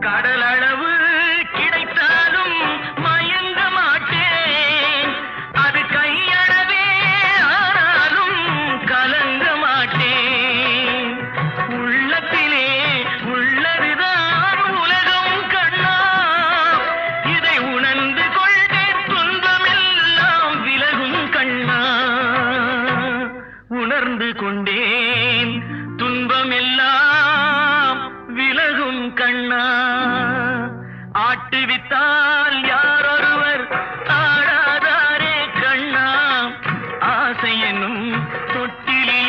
கடலளவு கிடைத்தாலும் மயங்க மாட்டேன். அது கையளவே ஆனாலும் கலங்க மாட்டேன். உள்ளத்திலே உள்ளதுதான் உலகம் கண்ணா. இதை உணர்ந்து கொண்டே துன்பமெல்லாம் விலகும் கண்ணா. உணர்ந்து கொண்டேன் துன்பம் ஆட்டும் கண்ணா. ஆட்டுவித்தால் யாரொருவர் ஆடாதாரே கண்ணா. ஆசை தொட்டிலே